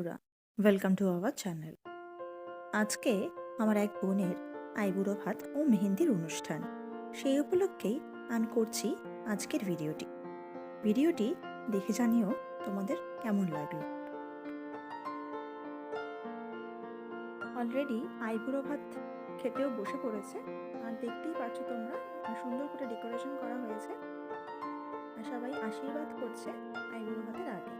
বন্ধুরা welcome to our channel আজকে আমার এক বোনের আইবুড়ো ভাত ও মেহেন্দির অনুষ্ঠান। সেই উপলক্ষেই আমি করছি আজকের ভিডিওটি। ভিডিওটি দেখে জানিও তোমাদের কেমন লাগল। অলরেডি আইবুড়ো ভাত খেতেও বসে পড়েছে। আর দেখতেই পাচ্ছ তোমরা সুন্দর করে ডেকোরেশন করা হয়েছে। আর সবাই আশীর্বাদ করছে আইবুড়ো ভাতের আগে।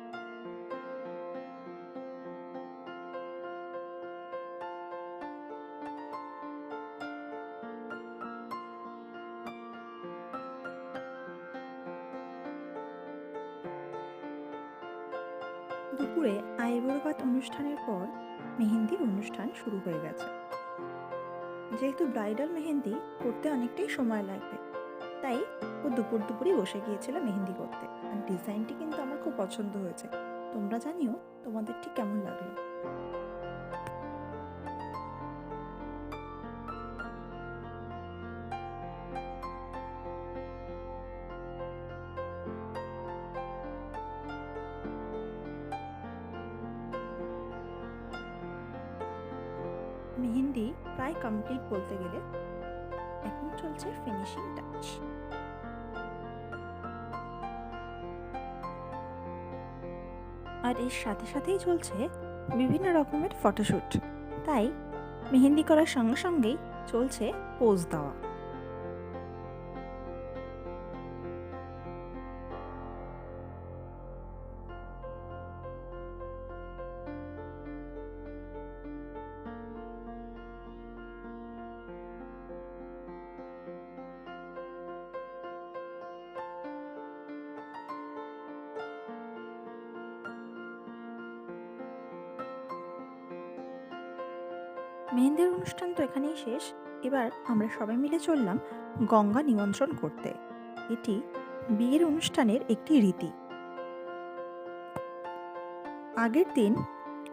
দুপুরে আইবুড়ো অনুষ্ঠানের পর মেহেন্দির অনুষ্ঠান শুরু হয়ে গেছে। যেহেতু ব্রাইডাল মেহেন্দি করতে অনেকটাই সময় লাগবে, তাই ও দুপুর দুপুরই বসে গিয়েছিল মেহেন্দি করতে। আর ডিজাইনটি কিন্তু আমার খুব পছন্দ হয়েছে। তোমরা জানিও তোমাদের ঠিক কেমন লাগল। মেহেন্দি প্রায় কমপ্লিট বলতে গেলে এখন চলছে ফিনিশিং টাচ আর এর সাথে সাথেই চলছে বিভিন্ন রকমের ফটোশ্যুট তাই মেহেন্দি করার সঙ্গে সঙ্গেই চলছে পোজ দেওয়া। মেহেন্দির অনুষ্ঠান তো এখানেই শেষ। এবার আমরা সবাই মিলে চললাম গঙ্গা নিমন্ত্রণ করতে। এটি বিয়ের অনুষ্ঠানের একটি রীতি। আগের দিন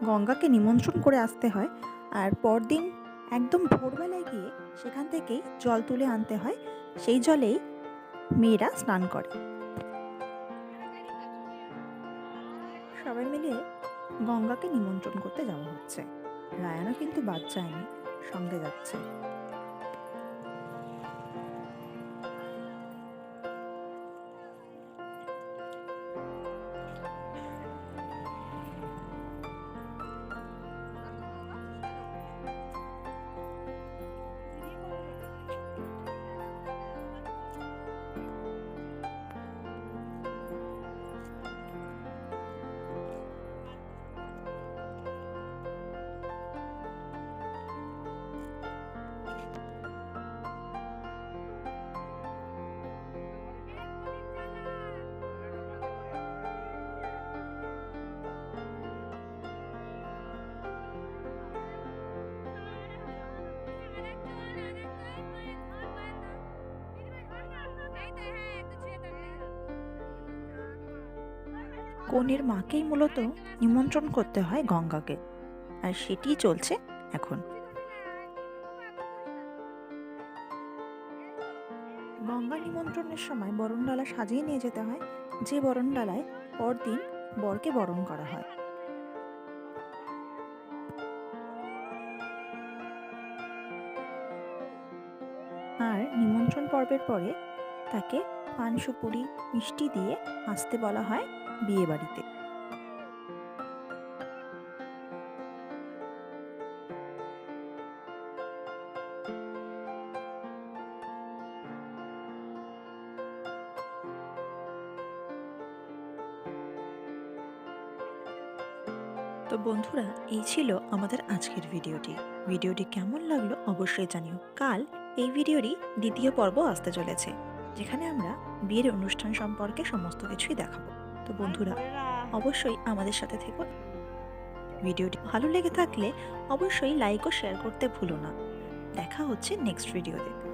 গঙ্গাকে নিমন্ত্রণ করে আসতে হয় আর পরদিন একদম ভোরবেলায় গিয়ে সেখান থেকেই জল তুলে আনতে হয়। সেই জলেই মেয়েরা স্নান করে। সবাই মিলে গঙ্গাকে নিমন্ত্রণ করতে যাওয়া হচ্ছে। রায়ানও কিন্তু বাদ যায়নি সঙ্গে যাচ্ছে। কনের মাকেই মূলত নিমন্ত্রণ করতে হয় গঙ্গাকে। আর সেটিই চলছে এখন। গঙ্গা নিমন্ত্রণের সময় বরণডালা সাজিয়ে নিয়ে যেতে হয়। যে বরণডালায় পরদিন বরকে বরণ করা হয়। আর নিমন্ত্রণ পর্বের পরে তাকে পান সুপুরি মিষ্টি দিয়ে আসতে বলা হয়। বিয়ে বাড়িতে তো বন্ধুরা, এই ছিল আমাদের আজকের ভিডিওটি। ভিডিওটি কেমন লাগল অবশ্যই জানিও। কাল এই ভিডিওরই দ্বিতীয় পর্ব আসতে চলেছে, যেখানে আমরা বিয়ের অনুষ্ঠান সম্পর্কে সমস্ত কিছুই দেখাবো। তো বন্ধুরা। অবশ্যই আমাদের সাথে থেকো। ভিডিওটি ভালো লেগে থাকলে অবশ্যই লাইক ও শেয়ার করতে ভুলো না। দেখা হচ্ছে নেক্সট ভিডিওতে